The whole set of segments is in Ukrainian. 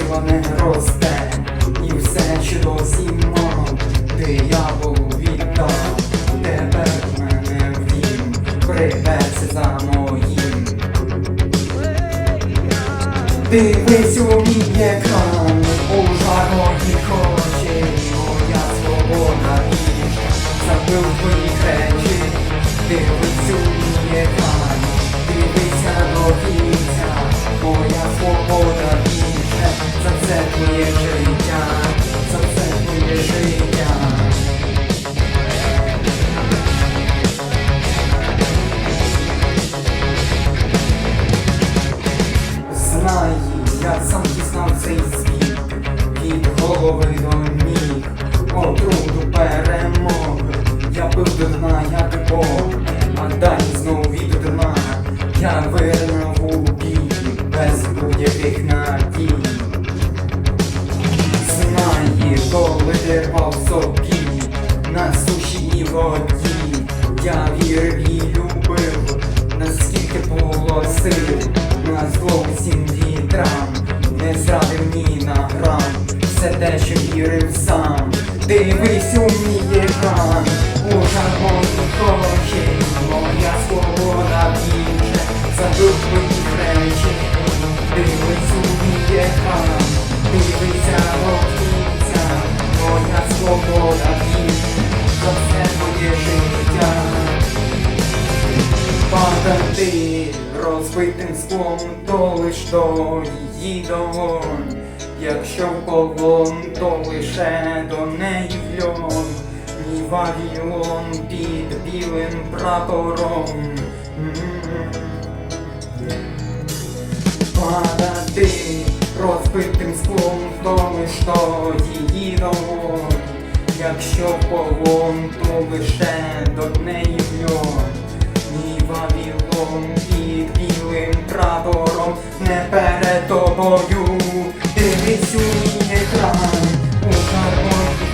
сила не росте, і все, що досі мав, дияволу віддав, тепер в мене в дім, приверся за моїм. Дивись у мій екран, у жарокі очі, моя свобода більше, забив твої речі, дивись у мій екран, дивися до кінця, моя свобода отруду перемоги, я пив до дна, як Бог, а далі знову від дна, я вирнув у бій, без будь-яких надій. Знає, коли ти рвав що вірив сам, дивись у мій екран, у жаргоні очей, моя свобода більше, забив твої речі, дивись у мій екран, дивися до моя свобода більше, за все твоє життя. Падати розбитим склом, то лиш до її догон. Якщо в полон, то лише до неї в льон. Мій Вавілон під білим прапором. Падати розбитим склом, то лиш до її догон. Якщо в полон, то лише до неї в льон. Мій Вавілон під не перед тобою. Дивись у екран У гармонії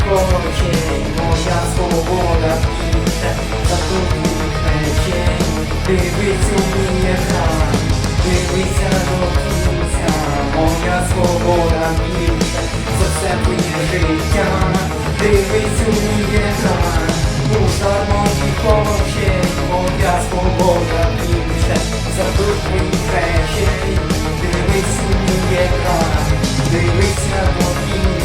очей моя свобода після, за тобою речей. Дивись у мій екран Дивися до кінця. Моя свобода після, за все моє життя. Дивись у мій екран У гармонії очей моя свобода після, за тут твоїх речей. Дивись, яка, дивися, покій.